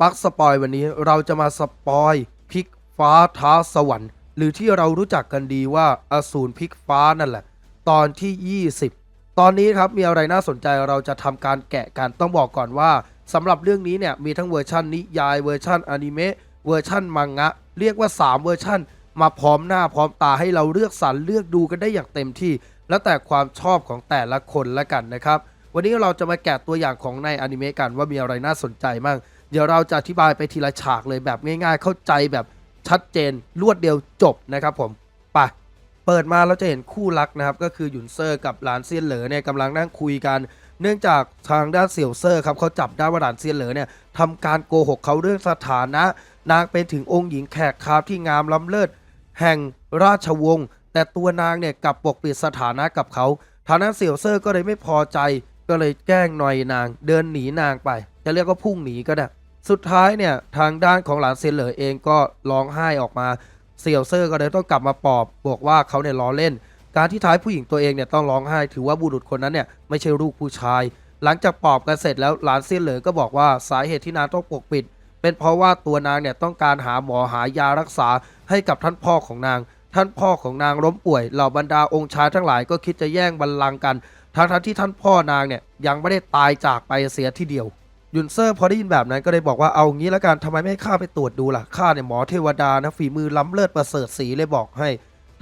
ปักสปอยวันนี้เราจะมาสปอยพลิกฟ้าท้าสวรรค์ หรือที่เรารู้จักกันดีว่าอสูรพลิกฟ้านั่นแหละ ตอนที่ 20 ตอนนี้ครับมีอะไรน่าสนใจเราจะทำการแกะกันต้องบอกก่อนว่าสำหรับเรื่องนี้เนี่ยมีทั้งเวอร์ชันนิยายเวอร์ชันอนิเมะเวอร์ชันมังงะ เรียกว่า 3 เวอร์ชันมาพร้อมหน้าพร้อมตาให้เราเลือกสรรเลือกดูกันได้อย่างเต็มที่ แล้วแต่ความชอบของแต่ละคนละกันนะครับวันนี้เราจะมาแกะตัวอย่างของในอนิเมะกันว่ามีอะไรน่าสนใจบ้าง เดี๋ยวเราจะอธิบายไปทีละฉากเลยแบบง่ายๆ เข้าใจแบบชัดเจนรวดเดียวจบนะครับผมไปเปิดมาเราจะเห็นคู่รักนะครับก็คือหยุนเซอร์กับหลานเซียนเหลอเนี่ยกำลังนั่งคุยกัน เนื่องจากทางด้านเสี่ยวเซอร์ครับเขาจับได้ว่าหลานเซียนเหลอเนี่ยทำการโกหกเขาเรื่องสถานะ นางเป็นถึงองค์หญิงแขกคาบที่งามล้ำเลิศแห่งราชวงศ์แต่ตัวนางเนี่ยกลับปกปิดสถานะกับเขาทางนั้นเสี่ยวเซอร์ก็เลยไม่พอใจก็เลยแกล้งหน่อยนาง เดินหนีนางไป จะเรียกว่าพุ่งหนีก็ได้ สุดท้ายเนี่ยทางด้านของหลานเซนเหลอเองก็ร้องไห้ออกมาเสี่ยวเซอร์ก็เลยต้องกลับมาปลอบบอกว่าเขาเนี่ยล้อเล่น การที่ท้ายผู้หญิงตัวเองเนี่ยต้องร้องไห้ ถือว่าบุรุษคนนั้นเนี่ยไม่ใช่ลูกผู้ชาย หลังจากปลอบกันเสร็จแล้วหลานเซียนเหลอก็บอกว่าสาเหตุที่นางต้องปกปิด เป็นเพราะว่าตัวนางเนี่ยต้องการหาหมอหายารักษาให้กับท่านพ่อของนาง ท่านพ่อของนางล้มป่วยเหล่าบรรดาองค์ชายทั้งหลายก็คิดจะแย่งบัลลังก์กันทั้งทั้งที่ท่านพ่อนางเนี่ยยังไม่ได้ตายจากไปเสียทีเดียว ยุนเซอร์พอได้ยินแบบนั้นก็เลยบอกว่าเอางี้และกันทำไมไม่ให้ข้าไปตรวจดูล่ะข้าเนี่ยหมอเทวดานะฝีมือล้ำเลิศประเสริฐสีเลยบอกให้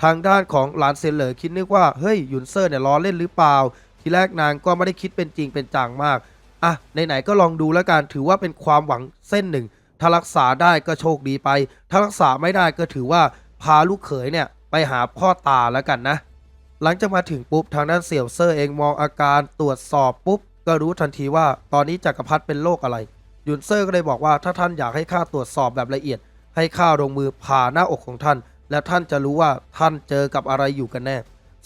ทางด้านของหลานเซนเหลอคิดนึกว่าเฮ้ยยุนเซอร์เนี่ยล้อเล่นหรือเปล่า ทีแรกนางก็ไม่ได้คิดเป็นจริงเป็นจังมากอะไหนๆก็ลองดูแล้วกันถือว่าเป็นความหวังเส้นหนึ่ง ถ้ารักษาได้ก็โชคดีไป ถ้ารักษาไม่ได้ก็ถือว่าพาลูกเขยเนี่ยไปหาพ่อตาแล้วกันนะ หลังจากมาถึงปุ๊บทางด้านเสี่ยวเซอร์เองมองอาการตรวจสอบปุ๊บ ก็รู้ทันทีว่าตอนนี้จักรพรรดิเป็นโรคอะไร ยุนเซอร์ก็เลยบอกว่าถ้าท่านอยากให้ข้าตรวจสอบแบบละเอียด ให้ข้าลงมือผ่าหน้าอกของท่าน และท่านจะรู้ว่าท่านเจอกับอะไรอยู่กันแน่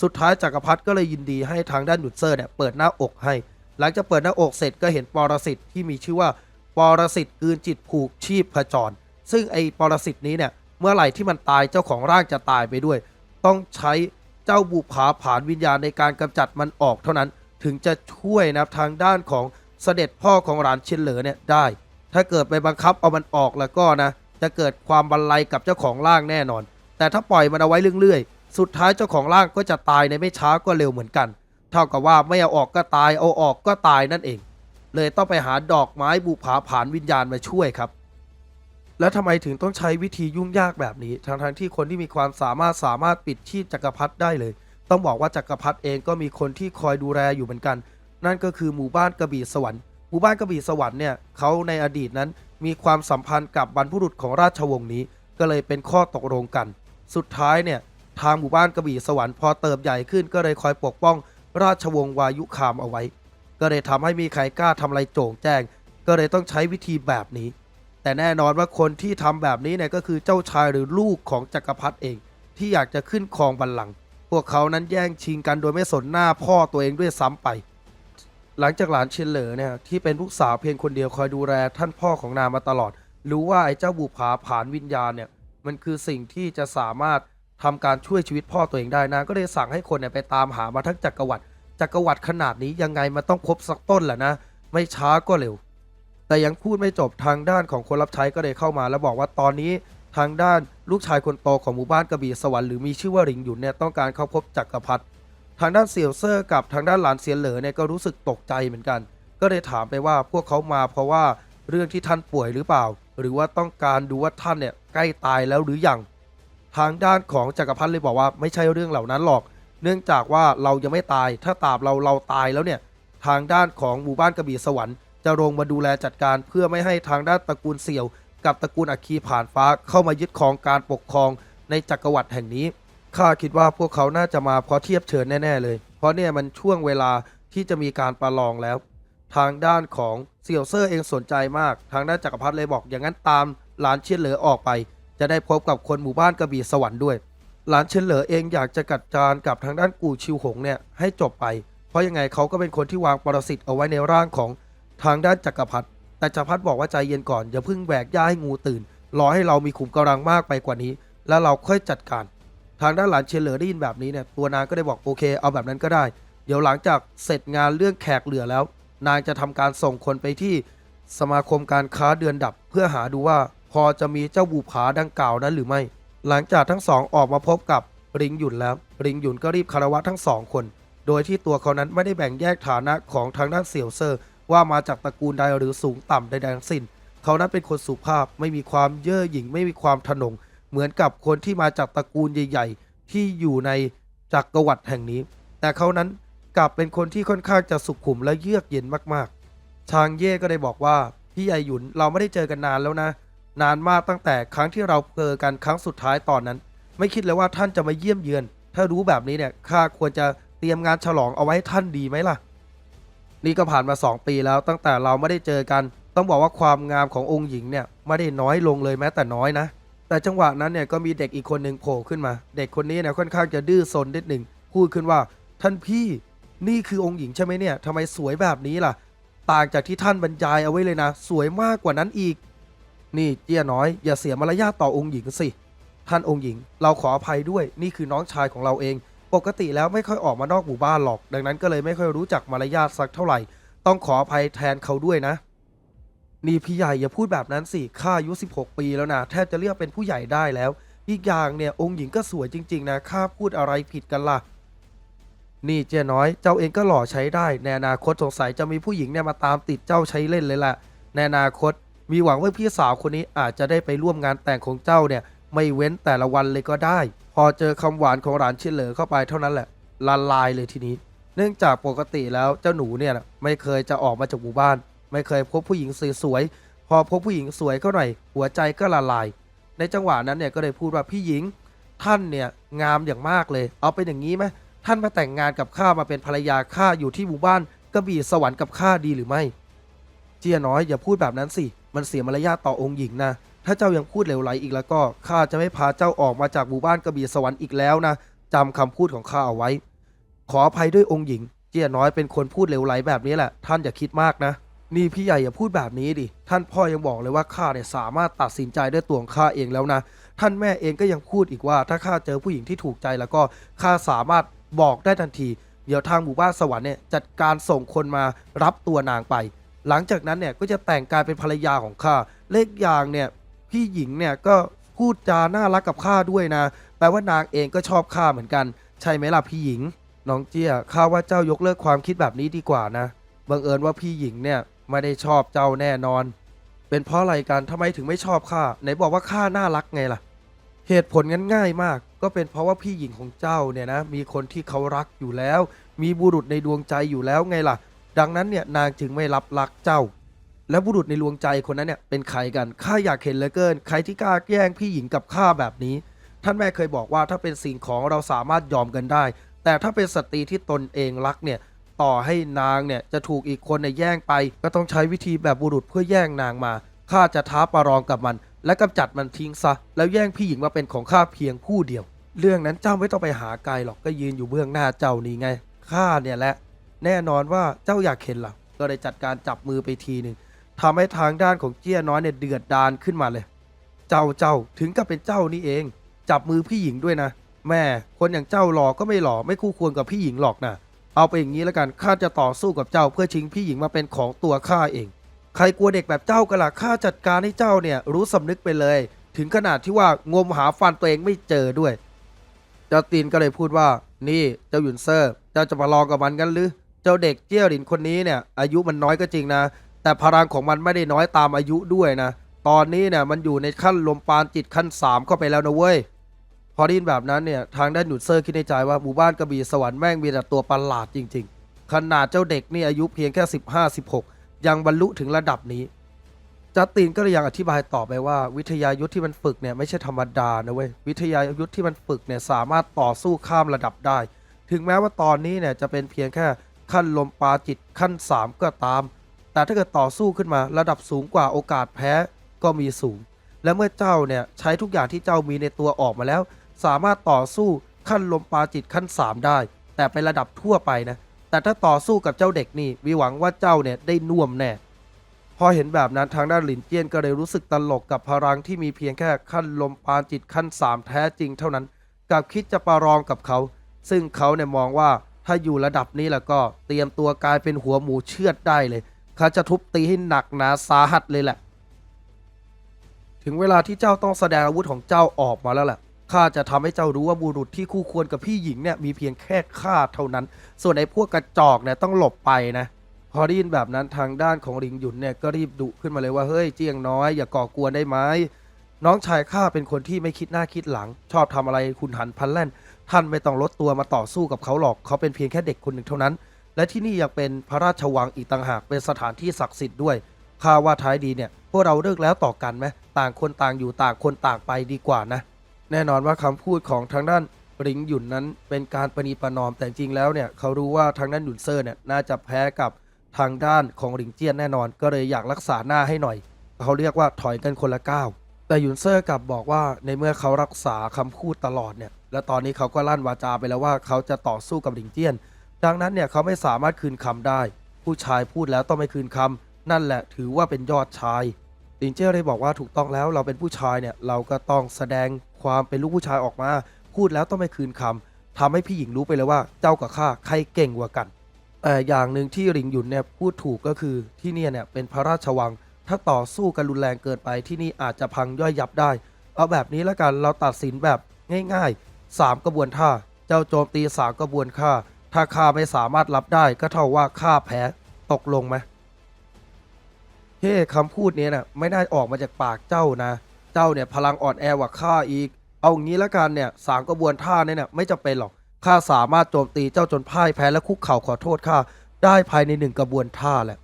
สุดท้ายจักรพรรดิก็เลยยินดีให้ทางด้านยุนเซอร์เนี่ยเปิดหน้าอกให้ หลังจากเปิดหน้าอกเสร็จก็เห็นปรสิตที่มีชื่อว่าปรสิตกืนจิตผูกชีพผจร ซึ่งไอ้ปรสิตนี้เนี่ยเมื่อไหร่ที่มันตายเจ้าของร่างจะตายไปด้วย ต้องใช้เจ้าบุผาผานวิญญาณในการกำจัดมันออกเท่านั้น ถึงจะช่วยนะครับทางด้านของเสด็จพ่อของหลานเชนเหลอเนี่ยได้ ถ้าเกิดไปบังคับเอามันออกแล้วก็นะจะเกิดความบันไลกับเจ้าของร่างแน่นอน แต่ถ้าปล่อยมันเอาไว้เรื่อยๆ สุดท้ายเจ้าของร่างก็จะตายในไม่ช้าก็เร็วเหมือนกัน เท่ากับว่าไม่เอาออกก็ตายเอาออกก็ตายนั่นเอง เลยต้องไปหาดอกไม้บุผาผานวิญญาณมาช่วยครับ แล้วทำไมถึงต้องใช้วิธียุ่งยากแบบนี้ทั้งทที่คนที่มีความสามารถสามารถปิดชีพจักรพรรดิได้เลย ต้องบอกว่าจักรพรรดิเองก็มีคนที่คอยดูแลอยู่เหมือนกัน นั่นก็คือหมู่บ้านกระบี่สวรรค์หมู่บ้านกระบี่สวรรค์เนี่ยเขาในอดีตนั้นมีความสัมพันธ์กับบรรพุรุษของราชวงศ์นี้ ก็เลยเป็นข้อตกลงกัน สุดท้ายเนี่ยทางหมู่บ้านกระบี่สวรรค์พอเติบใหญ่ขึ้นก็เลยคอยปกป้อง ราชวงศ์วายุคามเอาไว้ ก็เลยทำให้มีใครกล้าทำอะไรโจ่งแจ้ง ก็เลยต้องใช้วิธีแบบนี้ แต่แน่นอนว่าคนที่ทำแบบนี้เนี่ยก็คือเจ้าชายหรือลูกของจักรพรรดิเอง ที่อยากจะขึ้นครองบัลลังก์ พวกเขานั้นแย่งชิงกันโดยไม่สนหน้าพ่อตัวเองด้วยซ้ำไป หลังจากหลานเชนเหลอเนี่ยที่เป็นลูกสาวเพียงคนเดียวคอยดูแลท่านพ่อของนางมาตลอด รู้ว่าไอ้เจ้าบุผาผานวิญญาณเนี่ยมันคือสิ่งที่จะสามารถทำการช่วยชีวิตพ่อตัวเองได้นางก็เลยสั่งให้คนเนี่ยไปตามหามาทั้งจักรวรรดิจักรวรรดิขนาดนี้ยังไงมันต้องครบสักต้นแหละนะไม่ช้าก็เร็ว แต่ยังพูดไม่จบทางด้านของคนรับใช้ก็เลยเข้ามา แล้วบอกว่าตอนนี้ ทางด้านลูกชายคนโตของหมู่บ้านกระบี่สวรรค์หรือมีชื่อว่าหริงหยุนเนี่ยต้องการเข้าพบจักรพรรดิทางด้านเสี่ยวเซอร์กับทางด้านหลานเซียนเหลอเนี่ยก็รู้สึกตกใจเหมือนกัน ก็เลยถามไปว่าพวกเขามาเพราะว่าเรื่องที่ท่านป่วยหรือเปล่า หรือว่าต้องการดูว่าท่านเนี่ยใกล้ตายแล้วหรือยังทางด้านของจักรพรรดิเลยบอกว่าไม่ใช่เรื่องเหล่านั้นหรอก เนื่องจากว่าเรายังไม่ตาย ถ้าตาบเราเราตายแล้วเนี่ยทางด้านของหมู่บ้านกระบี่สวรรค์จะลงมาดูแลจัดการเพื่อไม่ให้ทางด้านตระกูลเสี่ยว กับตระกูลอัคคีผ่านฟ้าเข้ามายึดครองการปกครองในจักรวรรดิแห่งนี้ ข้าคิดว่าพวกเขาน่าจะมาเพราะเทียบเชิญแน่ ๆ เลย เพราะเนี่ยมันช่วงเวลาที่จะมีการประลองแล้ว ทางด้านของเสี่ยวเซอร์เองสนใจมาก ทางด้านจักรพรรดิเลยบอกอย่างนั้นตามหลานเชียนเหลอออกไป จะได้พบกับคนหมู่บ้านกระบี่สวรรค์ด้วย หลานเชนเหลอเองอยากจะกัดจานกับทางด้านกูชิวหงเนี่ยให้จบไป เพราะยังไงเขาก็เป็นคนที่วางปรสิตเอาไว้ในร่างของทางด้านจักรพรรดิ แต่จักรพรรดิบอกว่าใจเย็นก่อนอย่าเพิ่งแบกย่าให้งูตื่น รอให้เรามีขุมกำลังมากไปกว่านี้ แล้วเราค่อยจัดการ ทางด้านหลานเชนเลอร์ได้ยินแบบนี้เนี่ยตัวนางก็ได้บอกโอเค เอาแบบนั้นก็ได้ เดี๋ยวหลังจากเสร็จงานเรื่องแขกเหลือแล้ว นางจะทำการส่งคนไปที่สมาคมการค้าเดือนดับ เพื่อหาดูว่าพอจะมีเจ้าบูผาดังกล่าวนั้นหรือไม่ หลังจากทั้งสองออกมาพบกับริงหยุนแล้ว ริงหยุนก็รีบคารวะทั้งสองคน โดยที่ตัวเขานั้นไม่ได้แบ่งแยกฐานะของทางด้านเสี่ยวเซอร์ ว่ามาจากตระกูลใดหรือสูงต่ำใดๆทั้งสิ้น เขานั้นเป็นคนสุภาพไม่มีความเย่อหยิ่งไม่มีความทะนง เหมือนกับคนที่มาจากตระกูลใหญ่ ๆ ที่อยู่ในจักรวรรดิแห่งนี้ แต่เขานั้นกลับเป็นคนที่ค่อนข้างจะสุขุมและเยือกเย็นมากๆ ชางเย่ก็ได้บอกว่าพี่ใหญ่หยุนเราไม่ได้เจอกันนานแล้วนะ นานมากตั้งแต่ครั้งที่เราเจอกันครั้งสุดท้ายตอนนั้น ไม่คิดเลยว่าท่านจะมาเยี่ยมเยือน ถ้ารู้แบบนี้เนี่ยข้าควรจะเตรียมงานฉลองเอาไว้ให้ท่านดีไหมล่ะ นี่ก็ผ่านมา 2 ปีแล้วตั้งแต่เราไม่ได้เจอกัน ต้องบอกว่าความงามขององค์หญิงเนี่ยไม่ได้น้อยลงเลยแม้แต่น้อยนะ แต่จังหวะนั้นเนี่ยก็มีเด็กอีกคนหนึ่งโผล่ขึ้นมา เด็กคนนี้เนี่ยค่อนข้างจะดื้อซนนิดหนึ่งพูดขึ้นว่า ท่านพี่นี่คือองค์หญิงใช่ไหมเนี่ยทำไมสวยแบบนี้ล่ะ ต่างจากที่ท่านบรรยายเอาไว้เลยนะ สวยมากกว่านั้นอีก นี่เจี้ยน้อย อย่าเสียมารยาทต่อองค์หญิงสิท่านองค์หญิง เราขออภัยด้วยนี่คือน้องชายของเราเอง ปกติแล้วไม่ค่อยออกมานอกหมู่บ้านหรอก ดังนั้นก็เลยไม่ค่อยรู้จักมารยาทสักเท่าไหร่ ต้องขออภัยแทนเขาด้วยนะ นี่พี่ใหญ่อย่าพูดแบบนั้นสิข้าอายุ 16 ปีแล้วนะแทบจะเรียกเป็นผู้ใหญ่ได้แล้ว อีกอย่างเนี่ยองค์หญิงก็สวยจริง ๆ นะข้าพูดอะไรผิดกันล่ะ นี่เจ้น้อย เจ้าเองก็หล่อใช้ได้ ในอนาคตสงสัยจะมีผู้หญิงเนี่ยมาตามติดเจ้าใช้เล่นเลยแหละในอนาคต มีหวังว่าพี่สาวคนนี้อาจจะได้ไปร่วมงานแต่งของเจ้าเนี่ย ไม่เว้นแต่ละวันเลยก็ได้ อเจอคำหวานของหลานเฉลอเข้าไปเท่านั้นแหละละลายเลยทีนี้ เนื่องจากปกติแล้วเจ้าหนูเนี่ยไม่เคยจะออกมาจากหมู่บ้าน ไม่เคยพบผู้หญิงสวยๆพอพบผู้หญิงสวยเข้าหน่อย หัวใจก็ละลาย ในจังหวะนั้นเนี่ยก็เลยพูดว่าพี่หญิงท่านเนี่ยงามอย่างมากเลย เอาเป็นอย่างนี้ไหมท่านมาแต่งงานกับข้ามาเป็นภรรยาข้าอยู่ที่หมู่บ้านกระบี่สวรรค์กับข้าดีหรือไม่ เจียน้อยอย่าพูดแบบนั้นสิ มันเสียมารยาทต่อองค์หญิงนะ ถ้าเจ้ายังพูดเลวไหลอีกแล้วก็ข้าจะไม่พาเจ้าออกมาจากหมู่บ้านกระบี่สวรรค์อีกแล้วนะจำคำพูดของข้าเอาไว้ ขออภัยด้วยองค์หญิง เจียน้อยเป็นคนพูดเลวไหลแบบนี้แหละ ท่านอย่าคิดมากนะ นี่พี่ใหญ่อย่าพูดแบบนี้ดิ ท่านพ่อยังบอกเลยว่าข้าเนี่ยสามารถตัดสินใจด้วยตัวของข้าเองแล้วนะ ท่านแม่เองก็ยังพูดอีกว่า ถ้าข้าเจอผู้หญิงที่ถูกใจแล้วก็ข้าสามารถบอกได้ทันที เดี๋ยวทางหมู่บ้านสวรรค์เนี่ยจัดการส่งคนมารับตัวนางไป หลังจากนั้นเนี่ยก็จะแต่งกายเป็นภรรยาของข้าเลขอย่างเนี่ย พี่หญิงเนี่ยก็พูดจาน่ารักกับข้าด้วยนะ แปลว่านางเองก็ชอบข้าเหมือนกัน ใช่ไหมล่ะพี่หญิง น้องเจี้ยข้าว่าเจ้ายกเลิกความคิดแบบนี้ดีกว่านะ บังเอิญว่าพี่หญิงเนี่ยไม่ได้ชอบเจ้าแน่นอน เป็นเพราะอะไรกันทำไมถึงไม่ชอบข้าไหนบอกว่าข้าน่ารักไงล่ะ เหตุผลงั้นง่ายมาก ก็เป็นเพราะว่าพี่หญิงของเจ้าเนี่ยนะมีคนที่เขารักอยู่แล้ว มีบุรุษในดวงใจอยู่แล้วไงล่ะ ดังนั้นเนี่ยนางจึงไม่รับรักเจ้า แล้วบุรุษในดวงใจคนนั้นเนี่ยเป็นใครกันข้าอยากเห็นเหลือเกิน ใครที่กล้าแย่งพี่หญิงกับข้าแบบนี้ ท่านแม่เคยบอกว่าถ้าเป็นสิ่งของเราสามารถยอมกันได้ แต่ถ้าเป็นสตรีที่ตนเองรักเนี่ยต่อให้นางเนี่ยจะถูกอีกคนเนี่ยแย่งไป ก็ต้องใช้วิธีแบบบุรุษเพื่อแย่งนางมาข้าจะท้าประลองกับมัน และกำจัดมันทิ้งซะ แล้วแย่งพี่หญิงมาเป็นของข้าเพียงผู้เดียว เรื่องนั้นเจ้าไม่ต้องไปหาไกลหรอกก็ยืนอยู่เบื้องหน้าเจ้านี่ไงข้าเนี่ยแหละแน่นอนว่าเจ้าอยากเห็นล่ะก็ได้จัดการจับมือไปทีหนึ่ง ทำให้ทางด้านของเจี้ยน้อยเนี่ยเดือดดานขึ้นมาเลย เจ้าเจ้าถึงกับเป็นเจ้านี่เอง จับมือพี่หญิงด้วยนะ แม่คนอย่างเจ้าหล่อก็ไม่หล่อไม่คู่ควรกับพี่หญิงหรอกนะเอาไปอย่างนี้แล้วกันข้าจะต่อสู้กับเจ้าเพื่อชิงพี่หญิงมาเป็นของตัวข้าเอง ใครกลัวเด็กแบบเจ้ากันล่ะข้าจัดการให้เจ้าเนี่ยรู้สำนึกไปเลย ถึงขนาดที่ว่างมหาฟันตัวเองไม่เจอด้วยเจ้าตีนก็เลยพูดว่า นี่เจ้าหยุนเซอร์เจ้าจะมาลองกับมันกันหรือเจ้าเด็กเจี้ยหลินคนนี้เนี่ยอายุมันน้อยก็จริงนะ แต่พลังของมันไม่ได้น้อยตามอายุด้วยนะ ตอนนี้เนี่ยมันอยู่ในขั้นลมปานจิตขั้นสามเข้าไปแล้วนะเว้ย พอได้ยินแบบนั้นเนี่ยทางด้านหยุนเซอร์คิดในใจว่าหมู่บ้านกระบี่สวรรค์แม่งมีแต่ตัวประหลาดจริง ๆ ขนาดเจ้าเด็กนี่อายุเพียงแค่ 15-16 ยังบรรลุถึงระดับนี้จัสตินก็เลยยังอธิบายต่อไปว่า วิทยายุทธที่มันฝึกเนี่ยไม่ใช่ธรรมดานะเว้ยวิทยายุทธที่มันฝึกเนี่ยสามารถต่อสู้ข้ามระดับได้ ถึงแม้ว่าตอนนี้เนี่ยจะเป็นเพียงแค่ขั้นลมปราจิตขั้น 3 ก็ตาม แต่ถ้าเกิดต่อสู้ขึ้นมาระดับสูงกว่าโอกาสแพ้ก็มีสูง และเมื่อเจ้าเนี่ยใช้ทุกอย่างที่เจ้ามีในตัวออกมาแล้ว สามารถต่อสู้ขั้นลมปราจิตขั้น 3 ได้ แต่เป็นระดับทั่วไปนะ แต่ถ้าต่อสู้กับเจ้าเด็กนี่วิหวังว่าเจ้าเนี่ยได้น่วมแน่ พอเห็นแบบนั้นทางด้านหลินเจี้ยนก็เลยรู้สึกตลกกับพลังที่มีเพียงแค่ขั้นลมปราจิตขั้น 3 แท้จริงเท่านั้นกับคิดจะประลองกับเขา ซึ่งเขาเนี่ยมองว่าถ้าอยู่ระดับนี้แล้วก็เตรียมตัวกลายเป็นหัวหมูเชือดได้เลย ข้าจะทุบตีให้หนักหนาสาหัสเลยแหละ ถึงเวลาที่เจ้าต้องแสดงอาวุธของเจ้าออกมาแล้วแหละข้าจะทำให้เจ้ารู้ว่าบุรุษที่คู่ควรกับพี่หญิงเนี่ยมีเพียงแค่ข้าเท่านั้น ส่วนไอ้พวกกระจอกเนี่ยต้องหลบไปนะ พอได้ยินแบบนั้นทางด้านของหลิงหยุนเนี่ยก็รีบดุขึ้นมาเลยว่าเฮ้ยเจียงน้อย อย่าก่อกวนได้ไหมน้องชายข้าเป็นคนที่ไม่คิดหน้าคิดหลัง ชอบทำอะไรคุณหันพันแล่น ท่านไม่ต้องลดตัวมาต่อสู้กับเขาหรอกเขาเป็นเพียงแค่เด็กคนหนึ่งเท่านั้น และที่นี่ยังเป็นพระราชวังอีกต่างหากเป็นสถานที่ศักดิ์สิทธิ์ด้วยข้าว่าท้ายดีเนี่ยพวกเราเลิกแล้วต่อกันไหมต่างคนต่างอยู่ต่างคนต่างไปดีกว่านะ แน่นอนว่าคำพูดของทางด้านหลิงหยุนนั้นเป็นการประนีประนอมแต่จริงแล้วเนี่ยเขารู้ว่าทางด้านหยุนเซอร์เนี่ยน่าจะแพ้กับทางด้านของหลิงเจี้ยนแน่นอน ก็เลยอยากรักษาหน้าให้หน่อย เขาเรียกว่าถอยกันคนละก้าวแต่หยุนเซอร์กลับบอกว่าในเมื่อเขารักษาคำพูดตลอดเนี่ยและตอนนี้เขาก็ลั่นวาจาไปแล้วว่าเขาจะต่อสู้กับหลิงเจี้ยน ดังนั้นเนี่ยเขาไม่สามารถคืนคำได้ ผู้ชายพูดแล้วต้องไม่คืนคำนั่นแหละถือว่าเป็นยอดชายหลิงเจ้เลยบอกว่าถูกต้องแล้วเราเป็นผู้ชายเนี่ยเราก็ต้องแสดงความเป็นลูกผู้ชายออกมา พูดแล้วต้องไม่คืนคำทำให้พี่หญิงรู้ไปเลยว่าเจ้ากับข้าใครเก่งกว่ากันแต่อย่างหนึ่งที่หลิงหยุนเนี่ยพูดถูกก็คือที่นี่เนี่ยเป็นพระราชวัง ถ้าต่อสู้กันรุนแรงเกินไปที่นี่อาจจะพังย่อยยับได้ เอาแบบนี้แล้วกันเราตัดสินแบบง่ายๆสามกระบวนท่า เจ้าโจมตีสามกระบวนท่า ถ้าข้าไม่สามารถรับได้ก็เท่าว่าข้าแพ้ตกลงไหมเฮ้คำพูดนี้นะไม่ได้ออกมาจากปากเจ้านะ เจ้าเนี่ยพลังอ่อนแอกว่าข้าอีก เอางี้ล้วกันเนี่ยสามกระบวนท่าเนี่ยนะไม่จำเป็นหรอกข้าสามารถโจมตีเจ้าจนพ่ายแพ้และคุกเข่าขอโทษข้าได้ภายในหนึ่งกระบวนท่าแหละ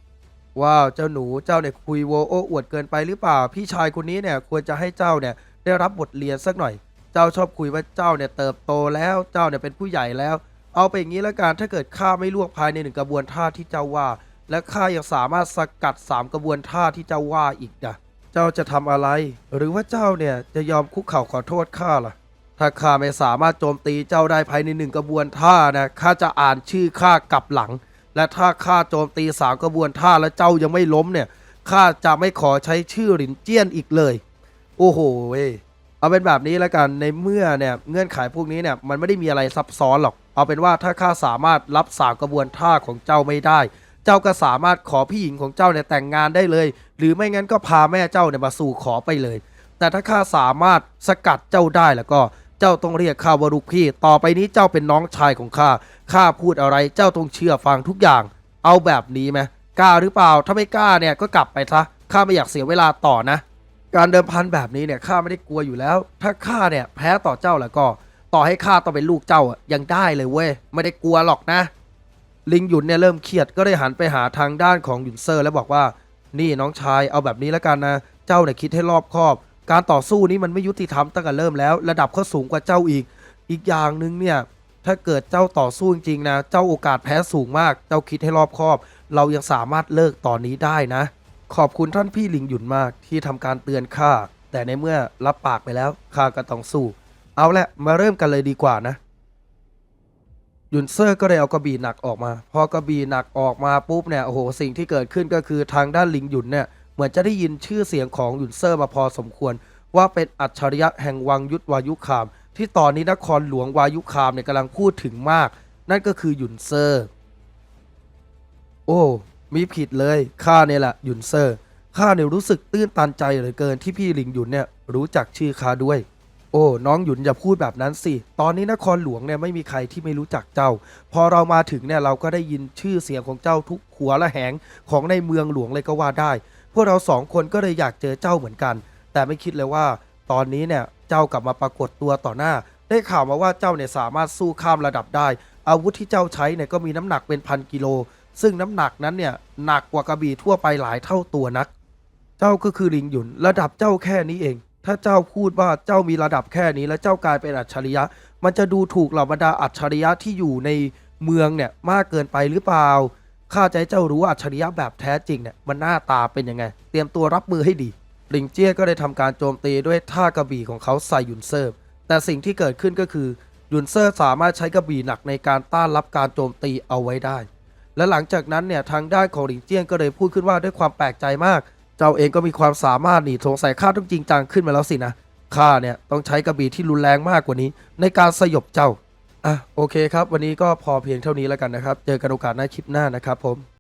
ว้าวเจ้าหนูเจ้าเนี่ยคุยโวโอ้อวดเกินไปหรือเปล่า พี่ชายคนนี้เนี่ยควรจะให้เจ้าเนี่ยได้รับบทเรียนสักหน่อย เจ้าชอบคุยว่าเจ้าเนี่ยเติบโตแล้วเจ้าเนี่ยเป็นผู้ใหญ่แล้ว เอาไปอย่างนี้แล้วกันถ้าเกิดข้าไม่ลวกภายในหนึ่งกระบวนท่าที่เจ้าว่า และข้ายังสามารถสกัดสามกระบวนท่าที่เจ้าว่าอีกนะเจ้าจะทำอะไร หรือว่าเจ้าเนี่ยจะยอมคุกเข่าขอโทษข้าล่ะ ถ้าข้าไม่สามารถโจมตีเจ้าได้ภายในหนึ่งกระบวนท่านะข้าจะอ่านชื่อข้ากลับหลัง และถ้าข้าโจมตีสามกระบวนท่าแล้วเจ้ายังไม่ล้มเนี่ยข้าจะไม่ขอใช้ชื่อหลินเจี้ยนอีกเลย โอ้โหเว้ยเอาเป็นแบบนี้แล้วกันในเมื่อเนี่ยเงื่อนไขพวกนี้เนี่ยมันไม่ได้มีอะไรซับซ้อนหรอก เอาเป็นว่าถ้าข้าสามารถรับสามกระบวนท่าของเจ้าไม่ได้ เจ้าก็สามารถขอพี่หญิงของเจ้าเนี่ยแต่งงานได้เลย หรือไม่งั้นก็พาแม่เจ้าเนี่ยมาสู่ขอไปเลย แต่ถ้าข้าสามารถสกัดเจ้าได้แล้วก็เจ้าต้องเรียกข้าว่าลูกพี่ ต่อไปนี้เจ้าเป็นน้องชายของข้าข้าพูดอะไรเจ้าต้องเชื่อฟังทุกอย่าง เอาแบบนี้ไหมกล้าหรือเปล่าถ้าไม่กล้าเนี่ยก็กลับไปซะข้าไม่อยากเสียเวลาต่อนะ การเดิมพันแบบนี้เนี่ยข้าไม่ได้กลัวอยู่แล้ว ถ้าข้าเนี่ยแพ้ต่อเจ้าแล้วก็ ต่อให้ข้าต้องเป็นลูกเจ้าอะยังได้เลยเว้ย ไม่ได้กลัวหรอกนะ ลิงหยุนเนี่ยเริ่มเครียดก็เลยหันไปหาทางด้านของหยุนเซอร์แล้วบอกว่า นี่น้องชายเอาแบบนี้แล้วกันนะ เจ้าเนี่ยคิดให้รอบคอบ การต่อสู้นี้มันไม่ยุติธรรมตั้งแต่เริ่มแล้ว ระดับเขาสูงกว่าเจ้าอีก อีกอย่างหนึ่งเนี่ยถ้าเกิดเจ้าต่อสู้จริงๆนะ เจ้าโอกาสแพ้สูงมาก เจ้าคิดให้รอบคอบ เรายังสามารถเลิกตอนนี้ได้นะ ขอบคุณท่านพี่ลิงหยุนมากที่ทำการเตือนข้าแต่ในเมื่อรับปากไปแล้วข้าก็ต้องสู้ เอาละมาเริ่มกันเลยดีกว่านะหยุนเซอร์ก็เลยเอากระบี่หนักออกมา พอกระบี่หนักออกมาปุ๊บเนี่ยโอ้โหสิ่งที่เกิดขึ้นก็คือทางด้านลิงหยุนเนี่ยเหมือนจะได้ยินชื่อเสียงของหยุนเซอร์มาพอสมควร ว่าเป็นอัจฉริยะแห่งวังยุทธวายุคาม ที่ตอนนี้นครหลวงวายุคามเนี่ยกำลังพูดถึงมาก นั่นก็คือหยุนเซอร์ โอ้มีผิดเลยข้าเนี่ยแหละหยุนเซอร์ข้าเนี่ยรู้สึกตื้นตันใจเหลือเกินที่พี่ลิงหยุนเนี่ยรู้จักชื่อข้าด้วย โอ้น้องหยุนอย่าพูดแบบนั้นสิ ตอนนี้นครหลวงเนี่ยไม่มีใครที่ไม่รู้จักเจ้า พอเรามาถึงเนี่ยเราก็ได้ยินชื่อเสียงของเจ้าทุกหัวละแหงของในเมืองหลวงเลยก็ว่าได้ พวกเราสองคนก็เลยอยากเจอเจ้าเหมือนกัน แต่ไม่คิดเลยว่า ตอนนี้เนี่ยเจ้ากลับมาปรากฏตัวต่อหน้า ได้ข่าวมาว่าเจ้าเนี่ยสามารถสู้ข้ามระดับได้ อาวุธที่เจ้าใช้เนี่ยก็มีน้ำหนักเป็นพันกิโล ซึ่งน้ำหนักนั้นเนี่ยหนักกว่ากระบี่ทั่วไปหลายเท่าตัวนัก เจ้าก็คือลิงหยุนระดับเจ้าแค่นี้เอง ถ้าเจ้าพูดว่าเจ้ามีระดับแค่นี้ แล้วเจ้ากลายเป็นอัจฉริยะ มันจะดูถูกเหล่าบรรดาอัจฉริยะที่อยู่ในเมืองเนี่ยมากเกินไปหรือเปล่า ข้าใจะให้เจ้ารู้ว่าอัจฉริยะแบบแท้จริงเนี่ยมันหน้าตาเป็นยังไง เตรียมตัวรับมือให้ดี หลิงเจี้ยก็ได้ทำการโจมตีด้วยท่ากระบี่ของเขาใส่ยุนเซิร์ฟแต่สิ่งที่เกิดขึ้นก็คือยุนเซิร์ฟสามารถใช้กระบี่หนักในการต้านรับการโจมตีเอาไว้ได้ และหลังจากนั้นเนี่ยทางด้านของหลิงเจี้ยนก็เลยพูดขึ้นว่าด้วยความแปลกใจมาก เจ้าเองก็มีความสามารถนี่สงสัยข้าต้องจริงจังขึ้นมาแล้วสินะข้าเนี่ยต้องใช้กระบี่ที่รุนแรงมากกว่านี้ ในการสยบเจ้าอะโอเคครับ วันนี้ก็พอเพียงเท่านี้แล้วกันนะครับ เจอกันโอกาสหน้าคลิปหน้านะครับผม